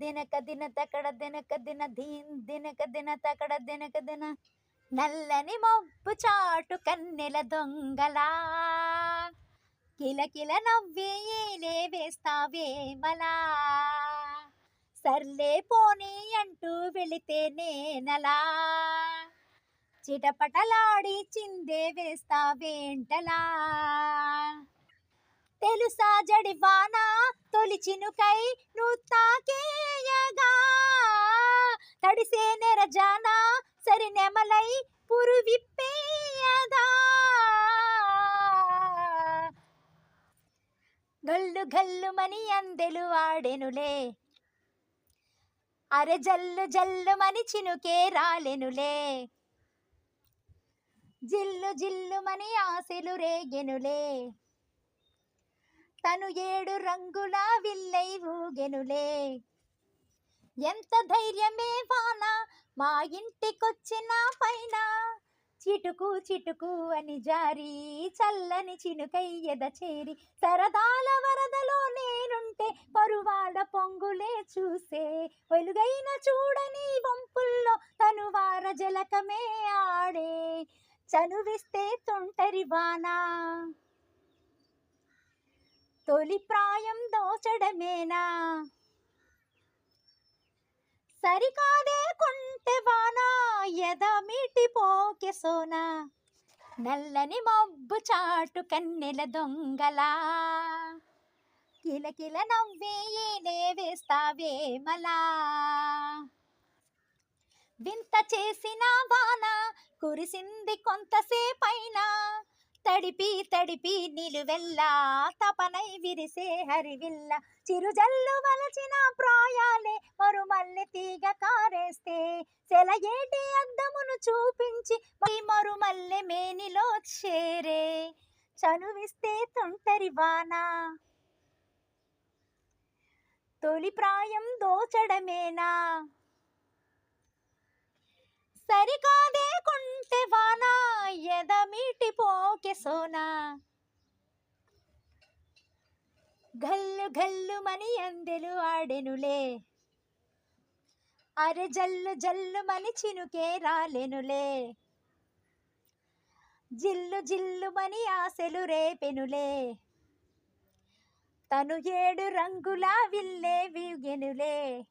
దినక దిన తకడ దినక దిన దీన్ దినక దిన తకడ దినక దిన నల్లని మబ్బు చాటు కన్నెల దొంగలా కిలకిల కిల నవ్వేలే వేస్తావే మలా సర్లే పోనీ అంటూ వెళితే నేనలా చిటపటలాడి చిందే వేస్తావేంటలా తెలుసా జడివానా తొలి చినుకై నువ్వు తాకే తడిసే నెరజానా సరి నెమలై పురు విప్పేయదా గల్లు గల్లుమని అందెలు వాడెనులే. అరె జల్లు జల్లుమని చినుకే రాలెనులే. జిల్లు జిల్లుమని ఆశలు రేగెనులే. తను ఏడు రంగుల విల్లై ఊగెనులే. ఎంత ధైర్యమే వాన మా ఇంటికొచ్చిన పైన చిటుకు చిటుకు అని జారి చల్లని చినుకై ఎద చేరి సరదాల వరదలో నేనుంటే పరువాడ పొంగులే చూసే వెలుగైన చూడని వంపుల్లో తనువార జలకమే ఆడే చనువిస్తే తొంటరి బానా తొలి ప్రాయం దోచడమేనా? సరికాదే కొంటే వాన ఎద మీటి పోకె సోనా. నల్లని మబ్బు చాటు కన్నెల దొంగలా. కిలకిల నవ్వే ఏలే వేస్తావే మలా. వింత చేసిన వాన కురిసింది కొంతసేపైనా. తడిపి తడిపి నిలువెల్లా తపనై విరిసే హరివిల్ల. చిరుజల్లు వలచిన సెలయేటి అద్దమును చూపించి? మరు మరుమల్లె మేనిలో చేరే చనువిస్తే తొంటరి వాన. తొలి ప్రాయం దోచడమేనా? సరికాదే కొంటె వాన ఎదమీటి పోకె సోనా? గల్లు గల్లు మని అందెలు ఆడెనులే. అరె జల్లు జల్లు మని చినుకే రాలెనులే. జిల్లు జిల్లుమని ఆశలు రేపెనులే. తను ఏడు రంగులా విల్లే విగెనులే.